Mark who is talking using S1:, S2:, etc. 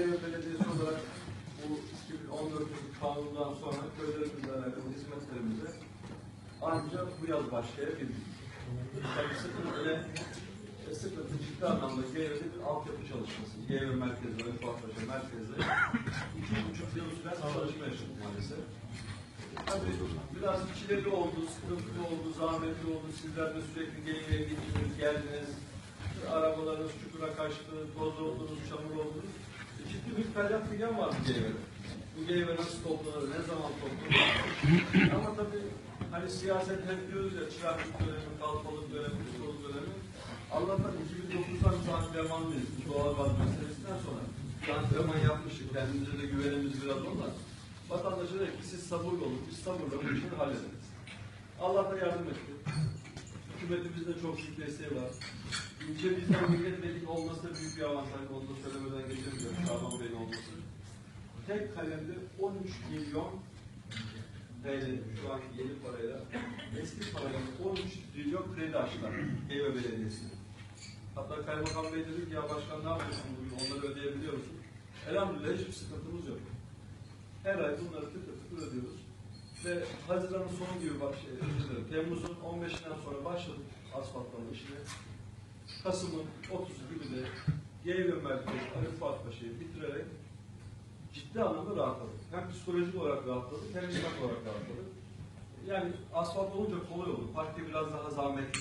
S1: Geyve Belediyesi olarak bu 2014 kanundan sonra köylerimizle alakalı hizmetlerimize ancak bu yaz başlayabildik. Tabii sıkıntı öyle e, sıkıntı ciddi anlamda Geyve'de bir altyapı çalışması. Geyve merkezi, Refahpaşa merkezi iki buçuk yıl süren çalışma yaşadık maalesef. Tabii biraz çileli oldu, sıkıntılı oldu, zahmetli oldu. Sizler de sürekli Geyve'ye gittiniz, geldiniz. Arabalarınız çukura kaçtı, toz oldunuz, çamur oldunuz. Ciddi bir feryat figan vardı Geyve'de. Bu Geyve nasıl toplanır, ne zaman toplanır? Ama tabii hani siyaset hep diyoruz ya çıraklık dönemi, kalfalık dönemi, kusurluk dönemi. Allah'tan 2009'dan biz antrenmanlıyız. Bu doğal gaz meselesinden sonra antrenman yapmıştık. Kendimize de güvenimiz biraz onunla. Vatandaşa dedik ki siz sabırlı olun, biz sabırla bu işleri hallederiz. Allah da yardım etti. Hükümetimizde çok büyük desteği var. İlçemizden milletvekili olması büyük bir avantaj. Da söylemeden geçemiyorum. Şaban Bey'in olması. Tek kalemde 13 milyon TL şu anki yeni parayla eski parayla 13 milyon kredi açtılar Eyve Belediyesi. Hatta Kaymakam Bey dedi ki ya başkan ne yapıyorsun bugün onları ödeyebiliyor musun? Elhamdülillah hiçbir sıkıntımız yok. Her ay bunları tıkır tıkır ödüyoruz. Ve Haziran'ın sonu gibi dilerim, Temmuz'un 15'inden sonra başladık asfaltlama işine. Kasım'ın 30'u gibi de Geyve Merkezi, Arif Fuat bitirerek ciddi anlamda rahatladık. Hem psikolojik olarak rahatladık hem hizmet olarak rahatladık. Yani asfalt olunca kolay olur. Parkte biraz daha zahmetli.